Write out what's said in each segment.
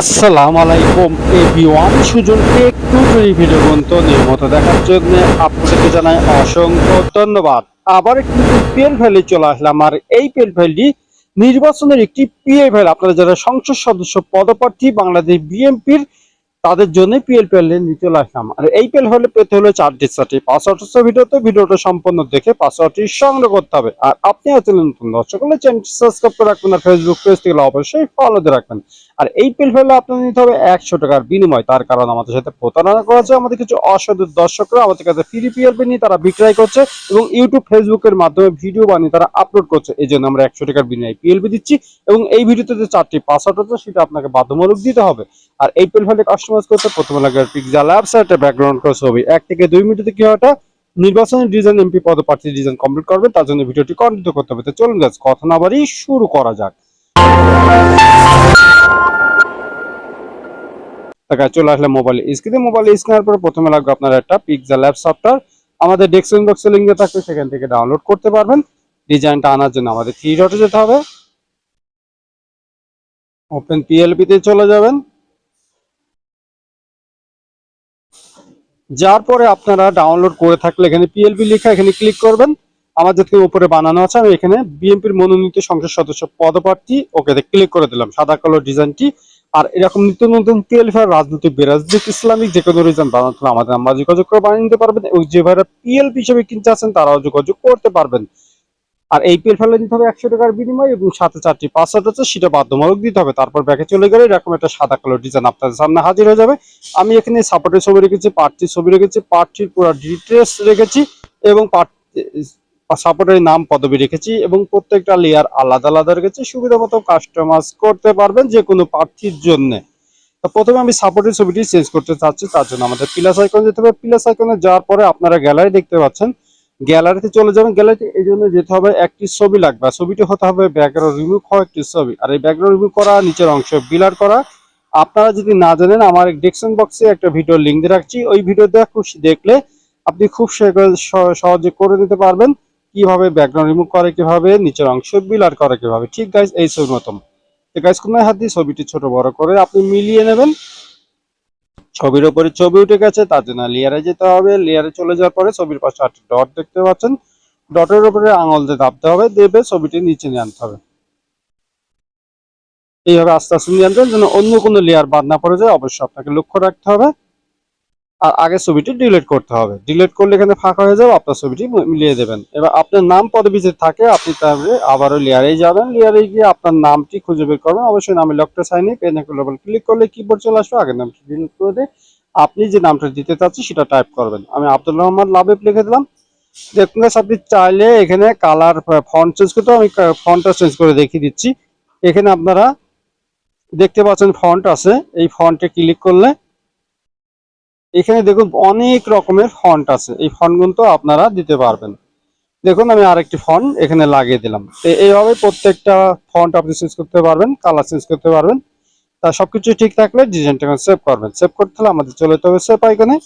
আসসালামু আলাইকুম এভরিওয়ান সুজন, একটু ভিডিও পর্যন্ত নিয়মিত দেখার জন্য আপনাদেরকে জানাই অসংখ্য ধন্যবাদ। আবার কিন্তু পিএল ফাইলে চলে আসলাম, আর এই পিএল ফাইলটি নির্বাচনের একটি পিএল ফাইল আপনারা যারা সংসদ সদস্য, পদপ্রার্থী, বাংলাদেশ বিএনপির তাদের জন্য পিএল ফাইলে নিয়ে চলে আর এই পিএল ফাইলে পেতে হলে চারটি চারটি পাসওয়ার্ড ভিডিওতে ভিডিওটা সম্পূর্ণ দেখে পাসওয়ার্ডটি সংগ্রহ করতে হবে। আর আপনি হচ্ছেন নতুন দর্শক হলে চ্যানেলটি সাবস্ক্রাইব করে রাখবেন আর ফেসবুক পেজ থেকে অবশ্যই ফলো দিয়ে রাখবেন। আর এই পিল ফেলে আপনার নিতে হবে একশো টাকার বিনিময়। তার কারণ আমাদের সাথে প্রতারণা করেছে আমাদের কিছু অসাধু দর্শকরা, আমাদের কাছে ফ্রি পিএলপি নিয়ে তারা বিক্রয় করছে এবং ইউটিউব ফেসবুকের মাধ্যমে ভিডিও বানিয়ে তারা আপলোড করছে। এই জন্য আমরা একশো টাকার বিনিময়ে পিএলপি দিচ্ছি এবং এই ভিডিওতে যে চারটি পাসওয়ার্ড হচ্ছে সেটা আপনাকে বাধ্যমূলক দিতে হবে। আর এই পিল ফেলে কাস্টমাইজ করতে প্রথমে লাগে পিকজাল ওয়েবসাইটে ব্যাকগ্রাউন্ড করে ছবি। এক থেকে দুই মিনিটে কি ওটা? নির্বাচনের ডিজাইন এমপি পদপ্রার্থী ডিজাইন কমপ্লিট করবে তার জন্য ভিডিওটি কন্টিনিউ করতে হবে। তো চলুন গাছ কথা না বাড়ি শুরু করা যাক। টাকা চলে আসলে মোবাইল স্ক্রিনে মোবাইল স্ক্রিনের পর প্রথমে লাগবে আপনার একটা পিকজেল অ্যাপ সফটওয়্যার আমাদের ডেস্কটপ বক্সে লিঙ্ক থাকবে, সেখান থেকে ডাউনলোড করতে পারবেন। ডিজাইনটা আনার জন্য আমাদের থ্রি ডটে যেতে হবে। ওপেন পিএলপি তে চলে যাবেন। যার পরে আপনারা ডাউনলোড করে থাকলে এখানে পিএলপি লেখা এখানে ক্লিক করবেন। আমার যাতে উপরে বানানো আছে, আমি এখানে বিএনপির মনোনীত সংসদ সদস্য পদপ্রার্থী, ওকে ক্লিক করে দিলাম, সাদা কালো ডিজাইনটি আর এরকম নিত্য নতুন পিএলফি রাজনৈতিক বেরাজনৈতিক ইসলামিক যে কোনো রিজন বানাতে আমাদের আমরা যোগাযোগ করে বানিয়ে নিতে পারবেন এবং যে ভাইরা পিএলপি হিসেবে কিনতে আছেন তারাও যোগাযোগ করতে পারবেন। আর এই পিএল ফেলে দিতে হবে একশো টাকার বিনিময় এবং সাথে চারটি পাসওয়ার্ড আছে, সেটা বাধ্যমূলক দিতে হবে। তারপর ব্যাকে চলে গেলে এরকম একটা সাদা কালো ডিজাইন আপনাদের সামনে হাজির হয়ে যাবে। আমি এখানে সাপোর্টের ছবি রেখেছি, পার্টির ছবি রেখেছি, পার্টির পুরো ডিটেলস রেখেছি এবং সাপোর্টের নাম পদবি রেখেছি এবং প্রত্যেকটা লেয়ার আলাদা আলাদা রেখেছি। সুবিধা মতো কাস্টমাইজ করতে পারবেন যে কোনো প্রার্থীর জন্য। প্রথমে আমি সাপোর্টের ছবিটি চেঞ্জ করতে চাচ্ছি, তার জন্য আমাদের প্লাস আইকন যেতে হবে। প্লাস আইকনে যাওয়ার পরে আপনারা গ্যালারি দেখতে পাচ্ছেন গ্যালারিতে চলে যাবেন। গ্যালারিতে এই জন্য যেতে হবে, একটি ছবি লাগবে। ছবিটি হতে হবে ব্যাকগ্রাউন্ড রিমুভ হওয়া একটি ছবি। আর এই ব্যাকগ্রাউন্ড রিমুভ করা, নিচের অংশ বিলার করা। আপনারা যদি না জানেন, আমার ডেসক্রিপশন বক্সে একটা ভিডিও লিঙ্ক দিয়ে রাখছি। ওই ভিডিওতে খুব দেখলে আপনি খুব সহজে- সহ- সহজে করে দিতে পারবেন। কীভাবে ব্যাকগ্রাউন্ড রিমুভ করে, কীভাবে নিচের অংশ বিলার করে, কীভাবে। ঠিক গাইস এই ছবির মতন। তো গাইস কোন হাত দিয়ে ছবিটি ছোট বড় করে আপনি মিলিয়ে নেবেন। ছবির ওপরে ছবি উঠে গেছে তার জন্য লেয়ারে যেতে হবে, লেয়ারে চলে যাওয়ার পরে ছবির পাশে আটটি ডট দেখতে পাচ্ছেন। ডটের উপরে আঙুল দিয়ে দাবতে হবে, দেবে ছবিটি, নিচে নিয়ে আনতে হবে। এইভাবে আস্তে আস্তে নিয়ে আনবেন, যেন অন্য কোনো লেয়ার বাদ না পড়ে যায়, অবশ্যই আপনাকে লক্ষ্য রাখতে হবে। আর আগে ছবিটি ডিলিট করতে হবে। ডিলিট করলে এখানে ফাঁকা হয়ে যাবে, আপনার ছবিটি মিলিয়ে দেবেন। এবার আপনার নাম পদবি থাকে, আপনি তাহলে আবারও লেয়ারেই যাবেন। লেয়ারে গিয়ে আপনার নামটি খুঁজে বের করবেন। অবশ্যই নামে লকটা সাইনে পেন লেভেল ক্লিক করলে কিবোর্ড চলে আসবে, আগের নামটি ডিলিট করে দিয়ে আপনি যে নামটা দিতে চাচ্ছেন সেটা টাইপ করবেন। আমি আব্দুল রহমান লাভেব লিখে দিলাম। দেখুন আপনি চাইলে এখানে কালার ফন্ট চেঞ্জ করতে। আমি ফন্টটা চেঞ্জ করে দেখিয়ে দিচ্ছি। এখানে আপনারা দেখতে পাচ্ছেন ফন্ট আছে। এই ফন্টে ক্লিক করলে এখানে দেখুন অনেক রকমের ফন্ট আছে। এই ফন্টগুলো আপনারা দিতে পারবেন। দেখুন, আমি আরেকটি ফন্ট এখানে লাগিয়ে দিলাম। তো এইভাবে প্রত্যেকটা ফন্ট আপনি চেঞ্জ করতে পারবেন কালার চেঞ্জ করতে পারবেন। তা সবকিছু ঠিক থাকলে ডিজাইনটা সেভ করবেন। সেভ করতে হলে আমাদের চলে যেতে হবে সেভ আইকনে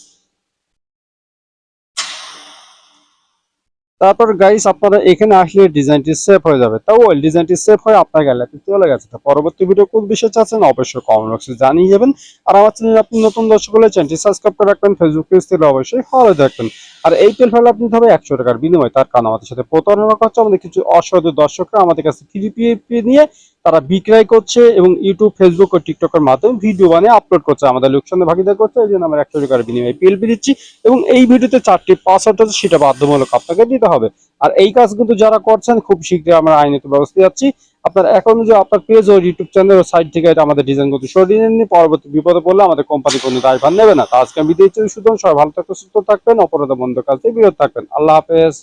তারপর গাইস আপনারা এখানে আসলে ডিজাইনটি সেভ হয়ে যাবে। তাও ওই ডিজাইনটি সেভ হয়ে আপনার গ্যালারিতে চলে গেছে। তো পরবর্তী ভিডিও কোন বিষয়ে চাচ্ছেন অবশ্যই কমেন্ট বক্সে জানিয়ে যাবেন। আর আমার চ্যানেল আপনি নতুন দর্শক হলে চ্যানেলটি সাবস্ক্রাইব করে রাখবেন ফেসবুক পেজ থেকে অবশ্যই ফলো রাখবেন। আর এই পেল ফেলে আপনি ধরো একশো টাকার বিনিময় তার কারণ আমাদের সাথে প্রতারণা করছে। আমাদের কিছু অসাধু দর্শকরা আমাদের কাছে ফ্রি নিয়ে তারা বিক্রয় করছে এবং ইউটিউব ফেসবুক ও টিকটকের মাধ্যমে ভিডিও বানিয়ে আপলোড করছে। আমাদের লোকসানে ভাগিদার করছে, এই জন্য আমরা একশো টাকার বিনিময়ে পিএলপি দিচ্ছি এবং এই ভিডিওতে চারটি পাসওয়ার্ড আছে, সেটা বাধ্যমূলক আপনাকে দিতে হবে। আর এই কাজ কিন্তু যারা করছেন, খুব শীঘ্রই আমরা আইনত ব্যবস্থা যাচ্ছি। আপনার এখন যে আপনার পেজ ও ইউটিউব চ্যানেল ও সাইট থেকে এটা আমাদের ডিজাইন করতে সরিয়ে নেননি, পরবর্তী বিপদে পড়লে আমাদের কোম্পানি কোনো দায়ভার নেবে না। তা আজকে আমি দিয়েছি শুধু সবাই ভালো থাকবেন, সুস্থ থাকবেন, অপরাধ বন্ধ কাজ থেকে বিরত থাকবেন। আল্লাহ হাফেজ।